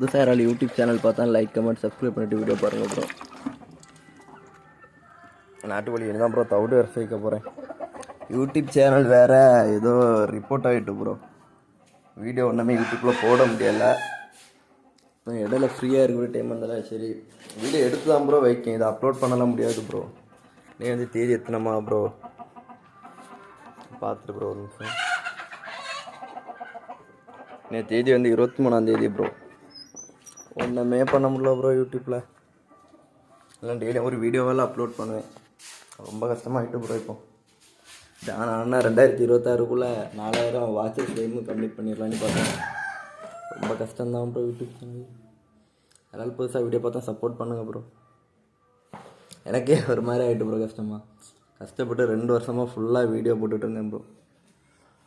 புதுசாக யாராலும் YouTube channel பார்த்தா லைக் கமெண்ட் சப்ஸ்கிரைப் பண்ணிட்டு வீடியோ பாருங்கள் ப்ரோ நாட்டுக்கோழி தான் ப்ரோ தவிடு வேறு சேர்க்க போகிறேன் யூடியூப் சேனல் வேறு ஏதோ ரிப்போர்ட் ஆகிட்டு ப்ரோ வீடியோ ஒன்றுமே யூடியூப்பில் போட முடியல. இடையில ஃப்ரீயாக இருக்கிற டைம் இருந்தாலும் சரி. வீடியோ எடுத்து தான் ப்ரோ வைக்கேன். இதை அப்லோட் பண்ணலாம் முடியாது ப்ரோ நீ வந்து தேதி எத்தனமா ப்ரோ பார்த்துட்டு ப்ரோ ஒரு நிமிஷம். நே தேதி வந்து இருபத்தி மூணாந்தேதி ப்ரோ ஒன்றுமே பண்ண முடியல ப்ரோ யூடியூப்பில் எல்லாம் டெய்லியும் ஒரு வீடியோவெல்லாம் அப்லோட் பண்ணுவேன். ரொம்ப கஷ்டமாகிட்டு ப்ரோ இப்போ. நான் ஆனால் ரெண்டாயிரத்தி இருபத்தாறுக்குள்ளே நாலாயிரம் வாட்சஸ் டைமு கம்ப்ளீட் பண்ணிடலான்னு பார்த்தேன். ரொம்ப கஷ்டம்தான் ப்ரோ யூடியூப் சேனல் அதனால் புதுசாக வீடியோ பார்த்தா சப்போர்ட் பண்ணுங்கள் ப்ரோ எனக்கே ஒரு மாதிரி ஆகிட்டு ப்ரோ கஷ்டமா. கஷ்டப்பட்டு ரெண்டு வருஷமாக ஃபுல்லாக வீடியோ போட்டுட்ருந்தேன் ப்ரோ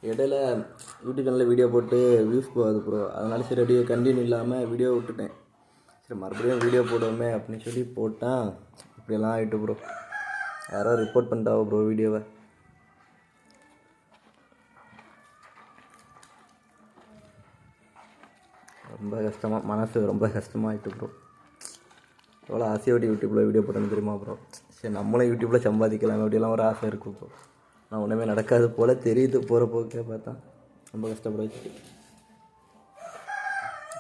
இடையில யூடியூப் சேனலில் வீடியோ போட்டு வியூஸ் போகாது ப்ரோ அதனால சரி அப்படியே கண்டினியூ இல்லாமல் வீடியோ விட்டுட்டேன். சரி மறுபடியும் வீடியோ போடுவோமே அப்படின்னு சொல்லி போட்டேன் இப்படியெல்லாம் ஆகிட்டு ப்ரோ யாரோ ரிப்போர்ட் பண்ணிட்டாவோ ப்ரோ வீடியோவை ரொம்ப கஷ்டமாக மனசு ரொம்ப கஷ்டமாயிட்டு ப்ரோ எவ்வளோ ஆசையோடு யூடியூப்பில் வீடியோ போட்டேன்னு தெரியுமா ப்ரோ சரி நம்மளும் யூடியூப்பில் சம்பாதிக்கலாம் அப்படிலாம் ஒரு ஆசை இருக்கும் ப்ரோ நான் ஒன்றுமே நடக்காது போல் தெரியுது போகிற போக்கே பார்த்தா. ரொம்ப கஷ்டப்படாச்சு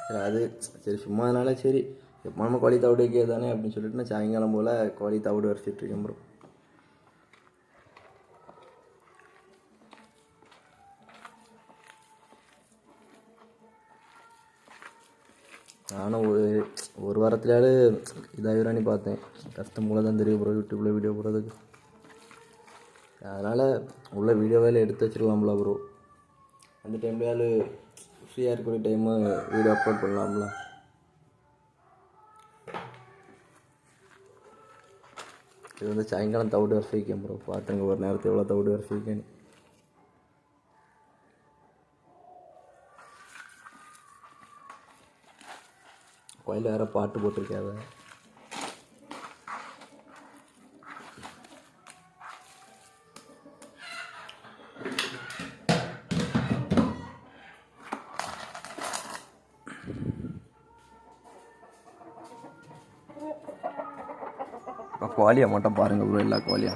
சரி அது சரி சும்மா அதனால சரி. எப்போ நம்ம கோழி தவிடு வைக்க தானே அப்படின்னு சொல்லிட்டு நான் சாயங்காலம் போல் கோழி தவிடு வரைச்சிட்டு இருக்கேன் ப்ரோ நானும் ஒரு ஒரு வாரத்துலையாவது இதாகிரானி பார்த்தேன். கஷ்டம் போல தான் தெரியும் ப்ரோ யூடியூப்பில் வீடியோ போடுறதுக்கு. அதனால் உள்ள வீடியோவேல எடுத்து வச்சுருக்கலாம்ல ப்ரோ அந்த டைம்லையாவது ஃப்ரீயாக இருக்கிற டைமு வீடியோ அப்லோட் பண்ணலாம்ல. இது வந்து சாயங்காலம் தவிடு வர வைக்கேன் ப்ரோ பார்த்துங்க ஒரு நேரத்தில் எவ்வளோ தவிடு வர வைக்கேன்னு. கோயில் வேறு பாட்டு போட்டிருக்காத இப்போ மட்டும் பாருங்கள் ப்ரோ எல்லா குவாலியா.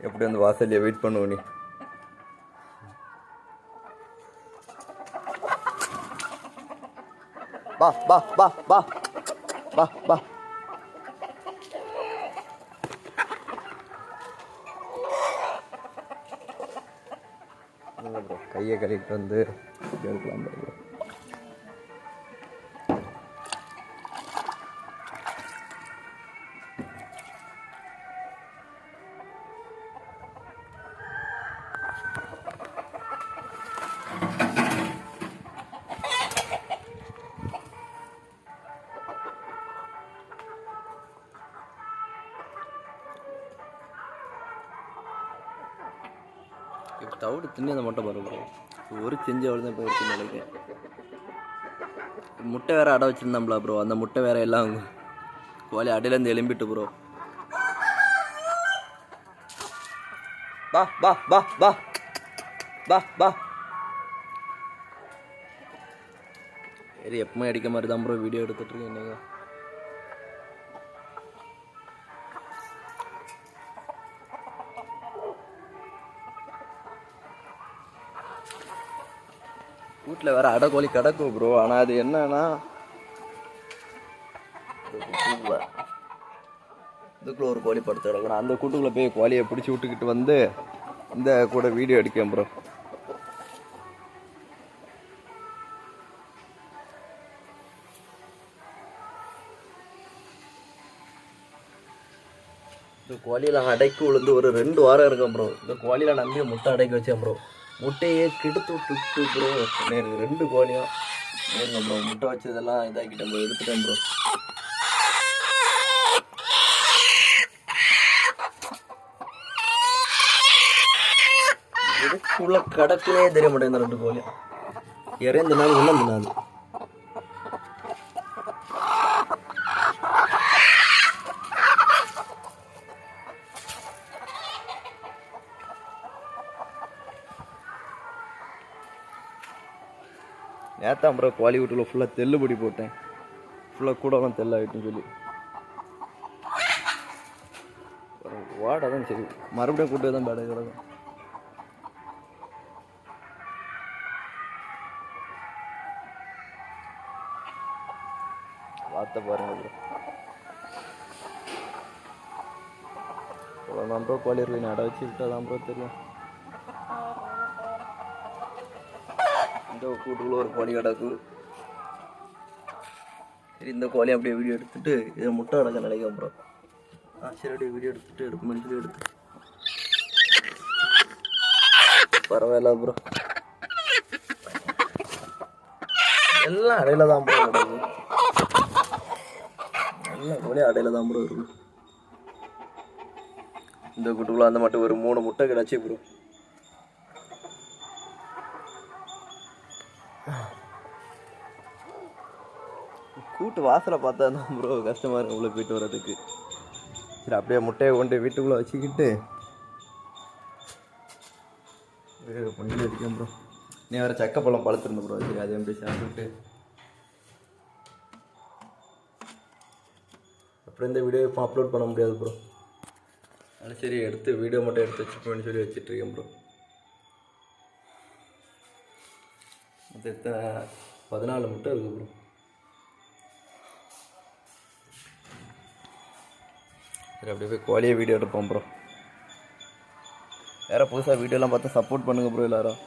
எப்படி வந்து வாசல்லையே வெயிட் பண்ணுவோம் நீ? பா பா பா பா பா பா கையை கழுவிட்டு வந்து எடுக்கலாம் ப்ரோ தவிடு திண்ணி அந்த முட்டை பாரு ப்ரோ ஒரு செஞ்சு அவ்வளோ தான் போயிடுச்சு நினைக்கிறேன் முட்டை வேற அடை வச்சுருந்தோம்ல ப்ரோ அந்த முட்டை வேற எல்லாம் கோழி அடையிலேருந்து எலும்பிட்டு ப்ரோ பா பா பா பா பா பா சரி எப்பவுமே அடிக்க மாதிரி தான் ப்ரோ வீடியோ எடுத்துட்டு இருக்கேன் வீட்டில் வேற அடை கோழி கிடக்கும் ப்ரோ ஆனால் அது என்னன்னா இதுக்குள்ள ஒரு கோழி படுத்து கிடக்குறேன். அந்த கூட்டுக்குள்ளே போய் கோழியை பிடிச்சி விட்டுக்கிட்டு வந்து இந்த கூட வீடியோ எடுக்கேன் ப்ரோ இந்த கோழியில் அடைக்கு விழுந்து ஒரு ரெண்டு வாரம் இருக்கும் ப்ரோ இந்த கோழியில் நம்பி முட்டை அடைக்க வச்சேன் ப்ரோ முட்டையே கெடுத்து விட்டு ப்ரோ நேருக்கு ரெண்டு கோழியும். நேருங்க ப்ரோ முட்டை வச்சதெல்லாம் இதாக்கிட்டேன் ப்ரோ எடுத்துட்டேன் ப்ரோ இதுக்குள்ள கடக்குனே தெரிய மாட்டேங்குது இந்த ரெண்டு கோழியும். இறைந்த நாள் உள்ள நேத்தான் ப்ரோ கோழி வீட்டுக்குள்ள ஃபுல்லாக தெல்லுபடி போட்டேன். ஃபுல்லாக கூடலாம் தெல்லாகிட்டுன்னு சொல்லி. வாடா தான் சரி. மறுபடியும் கூட்டு தான் பேட கிடக்கும். பார்த்த பாருங்க ப்ரோ அவ்வளோதான் ப்ரோ கோழி இருக்கு நட வச்சுக்கிட்டா தான் ப்ரோ தெரியும். இந்த கூட்டுக்குள்ளே ஒரு கோழி கிடக்கு. சரி இந்த கோழி அப்படியே வீடியோ எடுத்துட்டு இதை முட்டை கிடக்க நினைக்க ப்ரோ ஆ சரி அப்படியே வீடியோ எடுத்துட்டு எடுப்போம்னு சொல்லி எடுத்து. பரவாயில்ல ப்ரோ எல்லாம் அடையில தான் ப்ரோ கிடக்கு எல்லாம் கோழி அடையில தான் ப்ரோ இருக்கும் இந்த கூட்டுக்குள்ளே அந்த மட்டும் ஒரு மூணு முட்டை கிடச்சி ப்ரோ கூட்டு வாசலை பார்த்தா தான் ப்ரோ கஷ்டமாக இருக்கும் உள்ளே போயிட்டு வர்றதுக்கு. சரி அப்படியே முட்டையை கொண்டு வீட்டுக்குள்ளே வச்சுக்கிட்டு வேறு பண்ணிட்டு இருக்கேன் ப்ரோ நீ வேறு சக்கப்பழம் பழுத்திருந்த ப்ரோ சரி அதே எப்படி சாப்பிட்டு அப்புறம் இந்த வீடியோ இப்போ அப்லோட் பண்ண முடியாது ப்ரோ அதனால் சரி எடுத்து வீடியோ மட்டும் எடுத்து வச்சுப்பேன்னு சொல்லி வச்சுட்ருக்கேன் ப்ரோ மொத்தம் எத்தனை? பதினாலு மட்டும் இருக்குது ப்ரோ சரி அப்படியே போய் கோழியை வீடியோ எடுப்போம் ப்ரோ வேறு புதுசாக வீடியோலாம் பார்த்து சப்போர்ட் பண்ணுங்கள் ப்ரோ எல்லாரும்.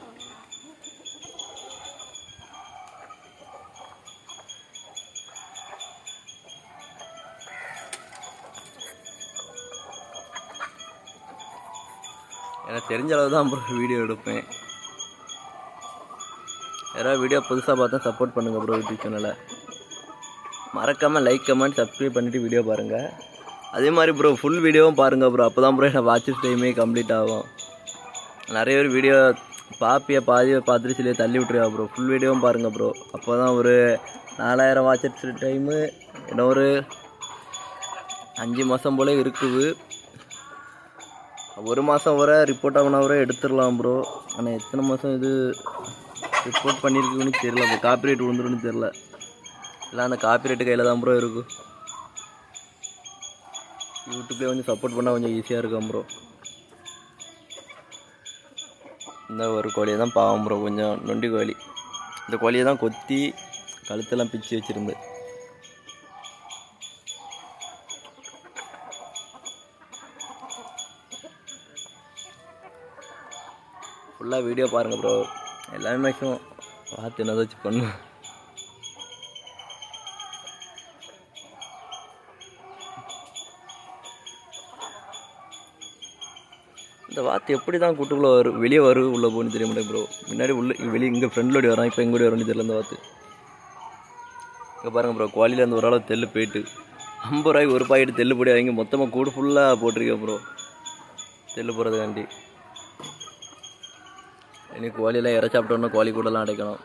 எனக்கு தெரிஞ்ச அளவு தான் ப்ரோ வீடியோ எடுப்பேன். யாராவது வீடியோ புதுசாக பார்த்தா சப்போர்ட் பண்ணுங்கள் ப்ரோ யூடியூப் சேனலை மறக்காமல் லைக் கமெண்ட் சப்ஸ்கிரைப் பண்ணிவிட்டு வீடியோ பாருங்கள் அதே மாதிரி ப்ரோ ஃபுல் வீடியோவும் பாருங்கள் ப்ரோ அப்போ தான் ப்ரோ எனக்கு வாட்சஸ் டைமே கம்ப்ளீட் ஆகும். நிறைய பேர் வீடியோ பாப்பியை பாதியை பார்த்துட்டு சொல்லி தள்ளி விட்ருவா ப்ரோ ஃபுல் வீடியோவும் பாருங்கள் ப்ரோ அப்போ தான் ஒரு நாலாயிரம் வாட்சஸ் டைமு இன்னும் ஒரு அஞ்சு மாதம் போல் இருக்குது. ஒரு மாதம் வர ரிப்போர்ட் ஆகினா வரை எடுத்துடலாம் ப்ரோ ஆனால் எத்தனை மாதம் இது ரிப்போர்ட் பண்ணியிருக்குன்னு தெரியல ப்ரோ காப்பிரைட் விழுந்துருன்னு தெரில இல்லை அந்த காப்பிரைட்டு கையில் தான் ப்ரோ இருக்கும். யூடியூப்லேயே கொஞ்சம் சப்போர்ட் பண்ணால் கொஞ்சம் ஈஸியாக இருக்கும் ப்ரோ இந்த ஒரு கோழியை தான் பாவம் ப்ரோ கொஞ்சம் நொண்டி கோழி. இந்த கோழியை தான் கொத்தி கழுத்தெல்லாம் பிச்சு வச்சுருந்து. ஃபுல்லாக வீடியோ பாருங்கள் ப்ரோ எல்லாமே மேக்ஸிமம் பார்த்து என்னதாச்சும் பண்ணுவேன் இந்த வாத்து எப்படி தான் கூட்டுக்குள்ளே வரும் வெளியே வரும் உள்ளே போகணும்னு தெரிய மாட்டேன் ப்ரோ முன்னாடி உள்ள வெளியே இங்கே ஃப்ரெண்ட்லோடி வரான் இப்போ எங்கூட வரணும்னு தெரியல இந்த வாத்து இங்கே பாருங்கள் ப்ரோ குவாலியில் அந்த ஒரு அளவு தெல்லு போயிட்டு ஐம்பது ரூபாய்க்கு ஒரு பாக்கெட்டு தெல்லு பொடி வாங்கி மொத்தமாக கூடு ஃபுல்லாக போட்டிருக்கேன் ப்ரோ தெல்லு போகிறதுக்காண்டி இனி கோழியெல்லாம் இற சாப்பிட்டோன்னா கோழி கூடலாம் அடைக்கணும்.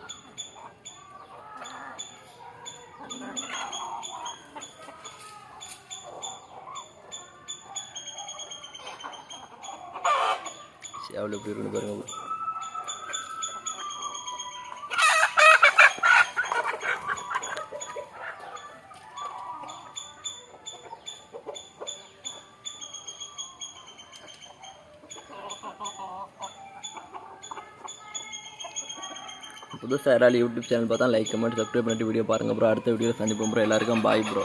சேவல் எப்படி இருக்குன்னு பாருங்க bro. புதுசாக யாராவது யூடியூப் சேனல் பார்த்தா லைக் கமெண்ட் சப்ஸ்கிரைப் பண்ணிட்டு வீடியோ பாருங்கள் ப்ரோ அடுத்த வீடியோ சந்திப்போம் ப்ரோ எல்லாருக்கும் பாய் ப்ரோ